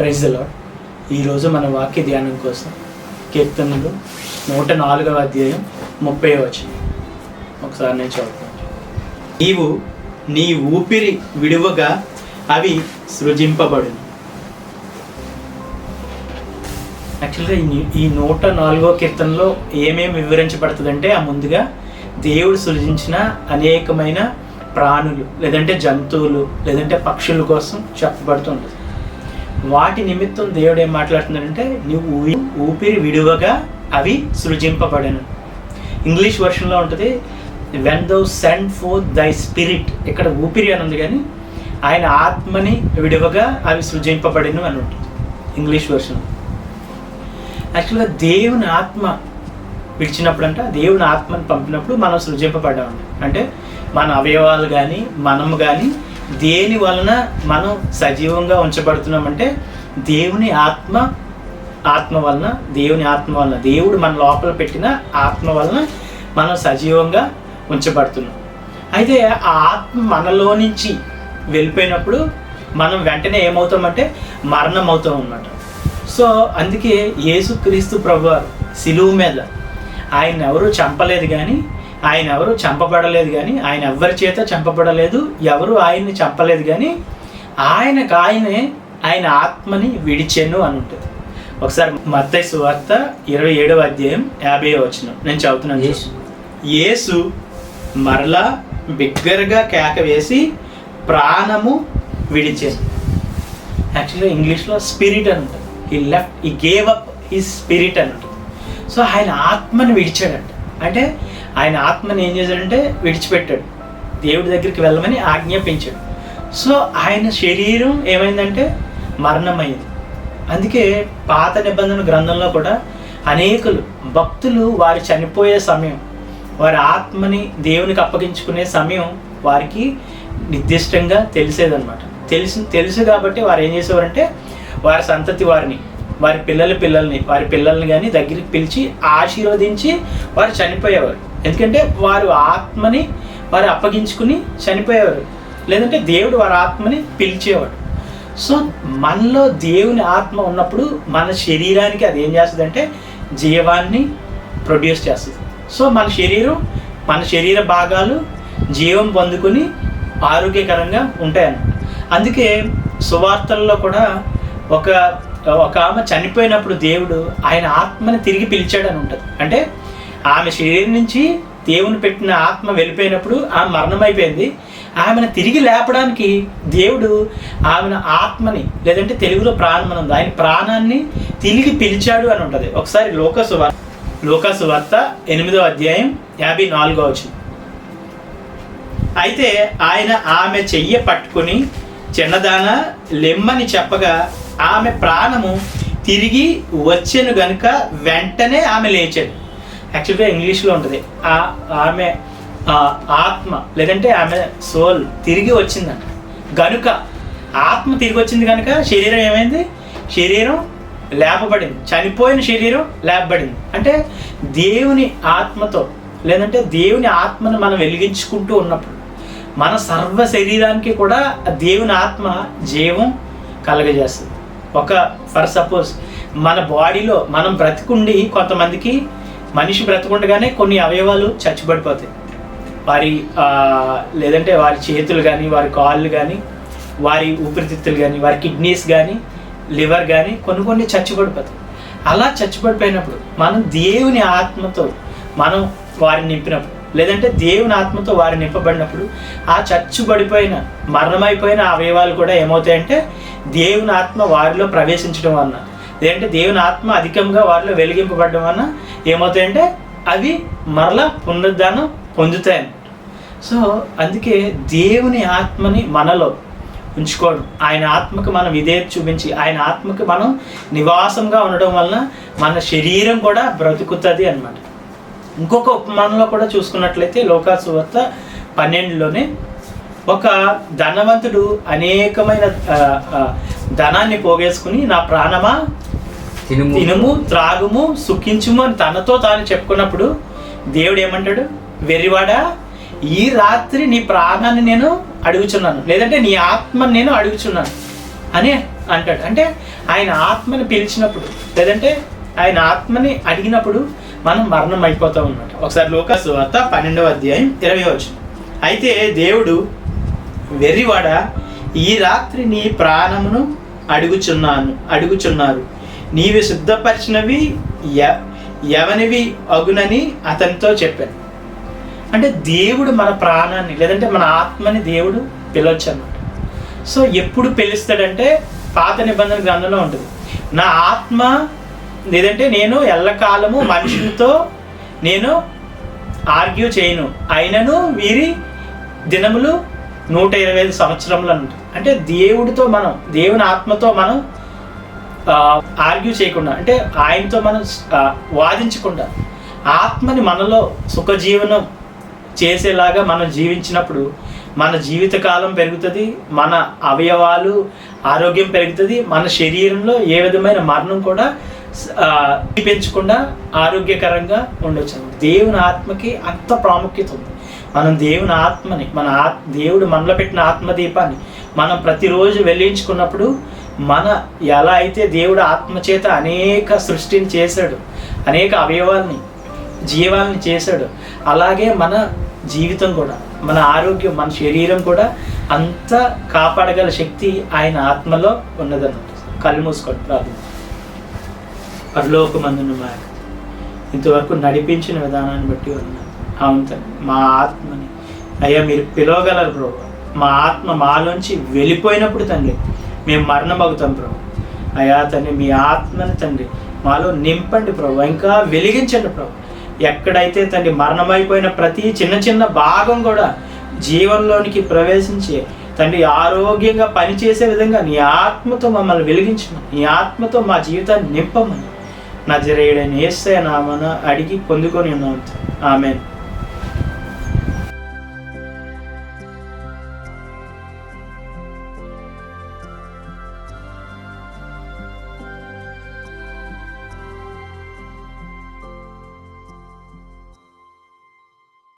ప్రైజ్లో ఈరోజు మన వాక్య ధ్యానం కోసం కీర్తనలు నూట నాలుగవ అధ్యాయం ముప్పై వచ్చింది ఒకసారి నేను చదువుతాను. నీవు నీ ఊపిరి విడువగా అవి సృజింపబడు యాక్చువల్గా ఈ ఈ నూట నాలుగో కీర్తనలో ఏమేమి వివరించబడుతుందంటే ఆ ముందుగా దేవుడు సృజించిన అనేకమైన ప్రాణులు లేదంటే జంతువులు లేదంటే పక్షుల కోసం చెప్పబడుతుంటుంది. వాటి నిమిత్తం దేవుడు ఏం మాట్లాడుతున్నాడంటే నువ్వు ఊపిరి విడువగా అవి సృజింపబడను. ఇంగ్లీష్ వర్షన్లో ఉంటుంది when thou send forth thy spirit ఇక్కడ ఊపిరి అని ఉంది కానీ ఆయన ఆత్మని విడువగా అవి సృజింపబడిను అని ఉంటుంది ఇంగ్లీష్ వర్షన్ యాక్చువల్గా దేవుని ఆత్మ విడిచినప్పుడంట అంట దేవుని ఆత్మని పంపినప్పుడు మనం సృజింపబడ్డామండి. అంటే మన అవయవాలు కానీ మనము కానీ దేని వలన మనం సజీవంగా ఉంచబడుతున్నామంటే దేవుని ఆత్మ ఆత్మ వలన దేవుని ఆత్మ వలన. దేవుడు మన లోపల పెట్టిన ఆత్మ వలన మనం సజీవంగా ఉంచబడుతున్నాం. అయితే ఆ ఆత్మ మనలో నుంచి వెళ్ళిపోయినప్పుడు మనం వెంటనే ఏమవుతామంటే మరణం అవుతాం అన్నమాట సో అందుకే యేసుక్రీస్తు ప్రభు సిలువు మీద ఆయన ఎవరు చంపలేదు కానీ ఆయన ఎవరు చంపబడలేదు కానీ ఆయన ఎవరి చేత చంపబడలేదు ఎవరు ఆయన్ని చంపలేదు కానీ ఆయనకు ఆయనే ఆయన ఆత్మని విడిచెను అని ఉంటుంది ఒకసారి మత్తయి సువార్త ఇరవై ఏడవ అధ్యాయం యాభై వచ్చిన నేను చదువుతున్నాను యేసు. యేసు మరలా బిగ్గరగా కేక వేసి ప్రాణము విడిచాను. యాక్చువల్గా ఇంగ్లీష్లో స్పిరిట్ అని ఉంటుంది. ఈ లెఫ్ట్ ఈ గేవ్ అప్ ఈ స్పిరిట్ అని ఉంటుంది. సో ఆయన ఆత్మని విడిచాడంట. అంటే ఆయన ఆత్మని ఏం చేశాడంటే విడిచిపెట్టాడు. దేవుడి దగ్గరికి వెళ్ళమని ఆజ్ఞాపించాడు. సో ఆయన శరీరం ఏమైందంటే మరణమైంది. అందుకే పాత నిబంధన గ్రంథంలో కూడా అనేకులు భక్తులు వారు చనిపోయే సమయం వారి ఆత్మని దేవునికి అప్పగించుకునే సమయం వారికి నిర్దిష్టంగా తెలిసేదన్నమాట. తెలిసి తెలుసు కాబట్టి వారు ఏం చేసేవారంటే వారి సంతతి వారిని వారి పిల్లల పిల్లల్ని వారి పిల్లల్ని కానీ దగ్గరికి పిలిచి ఆశీర్వదించి వారు చనిపోయేవారు. ఎందుకంటే వారు ఆత్మని వారు అప్పగించుకుని చనిపోయేవారు. లేదంటే దేవుడు వారి ఆత్మని పిలిచేవాడు. సో మనలో దేవుని ఆత్మ ఉన్నప్పుడు మన శరీరానికి అది ఏం చేస్తుందంటే జీవాన్ని ప్రొడ్యూస్ చేస్తుంది. సో మన శరీరం మన శరీర భాగాలు జీవం పొందుకుని ఆరోగ్యకరంగా ఉంటాయన్నమాట. అందుకే సువార్తల్లో కూడా ఒక ఒక ఆమె చనిపోయినప్పుడు దేవుడు ఆయన ఆత్మని తిరిగి పిలిచాడని ఉంటుంది. అంటే ఆమె శరీరం నుంచి దేవుని పెట్టిన ఆత్మ వెళ్ళిపోయినప్పుడు ఆమె మరణం అయిపోయింది. ఆమెను తిరిగి లేపడానికి దేవుడు ఆమెను ఆత్మని లేదంటే తెలుగులో ప్రాణం ఉంది. ఆయన ప్రాణాన్ని తిరిగి పిలిచాడు అని ఉంటుంది. ఒకసారి లోకసు వార్త లోకసు వార్త ఎనిమిదో అధ్యాయం యాభై నాలుగో వచ్చింది అయితే ఆయన ఆమె చెయ్య పట్టుకుని చిన్నదాన లెమ్మని చెప్పగా ఆమె ప్రాణము తిరిగి వచ్చెను గనుక వెంటనే ఆమె లేచాడు యాక్చువల్గా ఇంగ్లీష్లో ఉంటుంది. ఆ ఆమె ఆత్మ లేదంటే ఆమె సోల్ తిరిగి వచ్చిందంట. గనుక ఆత్మ తిరిగి వచ్చింది కనుక శరీరం ఏమైంది? శరీరం లేపబడింది. చనిపోయిన శరీరం లేపబడింది. అంటే దేవుని ఆత్మతో లేదంటే దేవుని ఆత్మను మనం వెలిగించుకుంటూ ఉన్నప్పుడు మన సర్వ శరీరానికి కూడా దేవుని ఆత్మ జీవం కలగజేస్తుంది. ఒక ఫర్ సపోజ్ మన బాడీలో మనం బ్రతికుండి కొంతమందికి మనిషి బ్రతకుండగానే కొన్ని అవయవాలు చచ్చిపడిపోతాయి. వారి లేదంటే వారి చేతులు కానీ వారి కాళ్ళు కానీ వారి ఊపిరితిత్తులు కానీ వారి కిడ్నీస్ కానీ లివర్ కానీ కొన్ని కొన్ని చచ్చిపడిపోతాయి. అలా చచ్చిపడిపోయినప్పుడు మనం దేవుని ఆత్మతో మనం వారిని నింపినప్పుడు లేదంటే దేవుని ఆత్మతో వారు నింపబడినప్పుడు ఆ చచ్చుబడిపోయిన మరణమైపోయిన అవయవాలు కూడా ఏమవుతాయంటే దేవుని ఆత్మ వారిలో ప్రవేశించడం వలన లేదంటే దేవుని ఆత్మ అధికంగా వారిలో వెలిగింపబడడం వలన ఏమవుతాయంటే అవి మరలా పునరుద్ధానం పొందుతాయి సో అందుకే దేవుని ఆత్మని మనలో ఉంచుకోవడం. ఆయన ఆత్మకు మనం విధేయత చూపించి ఆయన ఆత్మకు మనం నివాసంగా ఉండడం వలన మన శరీరం కూడా బ్రతుకుతుంది అన్నమాట. ఇంకొక ఉపమానంలో కూడా చూసుకున్నట్లయితే లోకాసు వార్త పన్నెండులోనే ఒక ధనవంతుడు అనేకమైన ధనాన్ని పోగేసుకుని నా ప్రాణమా తినుము. త్రాగుము సుఖించుము అని తనతో తాను చెప్పుకున్నప్పుడు దేవుడు ఏమంటాడు? వెర్రివాడా ఈ రాత్రి నీ ప్రాణాన్ని నేను అడుగుచున్నాను. లేదంటే నీ ఆత్మని నేను అడుగుచున్నాను అని అంటాడు. అంటే ఆయన ఆత్మని పిలిచినప్పుడు లేదంటే ఆయన ఆత్మని అడిగినప్పుడు మనం మరణం అయిపోతాం అన్నమాట ఒకసారి లోకాసు వార్త పన్నెండవ అధ్యాయం ఇరవై వచ్చిన. అయితే దేవుడు వెర్రివాడ ఈ రాత్రి నీ ప్రాణమును అడుగుచున్నాను అడుగుచున్నారు. నీవి శుద్ధపరిచినవి ఎవనివి అగునని అతనితో చెప్పాను. అంటే దేవుడు మన ప్రాణాన్ని లేదంటే మన ఆత్మని దేవుడు పిలవచ్చు అన్నమాట సో ఎప్పుడు పిలుస్తాడంటే పాత నిబంధన గ్రంథంలో ఉంటుంది. నా ఆత్మ లేదంటే నేను ఎల్లకాలము మనుషులతో నేను ఆర్గ్యూ చేయను. అయినను వీరి దినములు నూట ఇరవై ఐదు సంవత్సరములు అంటే దేవుడితో మనం దేవుని ఆత్మతో మనం ఆర్గ్యూ చేయకుండా అంటే ఆయనతో మనం వాదించకుండా ఆత్మని మనలో సుఖజీవనం చేసేలాగా మనం జీవించినప్పుడు మన జీవితకాలం పెరుగుతుంది మన అవయవాలు ఆరోగ్యం పెరుగుతుంది మన శరీరంలో ఏ విధమైన మరణం కూడా పెంచకుండా ఆరోగ్యకరంగా ఉండొచ్చు. దేవుని ఆత్మకి అంత ప్రాముఖ్యత ఉంది. మనం దేవుని ఆత్మని మన ఆత్ దేవుడు మనలో పెట్టిన ఆత్మదీపాన్ని మనం ప్రతిరోజు వెలిగించుకున్నప్పుడు మన ఎలా అయితే దేవుడు ఆత్మ చేత అనేక సృష్టిని చేశాడు అనేక అవయవాల్ని జీవాల్ని చేశాడు అలాగే మన జీవితం కూడా మన ఆరోగ్యం మన శరీరం కూడా అంత కాపాడగల శక్తి ఆయన ఆత్మలో ఉన్నదన్నమాట. కళ్ళు మూసుకోండి ప్రార్థన. పరలోకమందును మా ఇంతవరకు నడిపించిన విధానాన్ని బట్టి ఉన్నాను అవును తండ్రి మా ఆత్మని అయ్యా మీరు పిలవగలరు ప్రభు. మా ఆత్మ మాలోంచి వెళ్ళిపోయినప్పుడు తండ్రి మేము మరణమవుతాం ప్రభు. అయ్యా తండ్రి మీ ఆత్మని తండ్రి మాలో నింపండి ప్రభు. ఇంకా వెలిగించండి ప్రభు. ఎక్కడైతే తండ్రి మరణమైపోయిన ప్రతి చిన్న చిన్న భాగం కూడా జీవంలోనికి ప్రవేశించి తండ్రి ఆరోగ్యంగా పనిచేసే విధంగా నీ ఆత్మతో మమ్మల్ని వెలిగించమని నీ ఆత్మతో మా జీవితాన్ని నింపమని నా నజరేయుడని ఏస్తే నామన అడిగి పొందుకొని ఉన్నాం ఆమెను.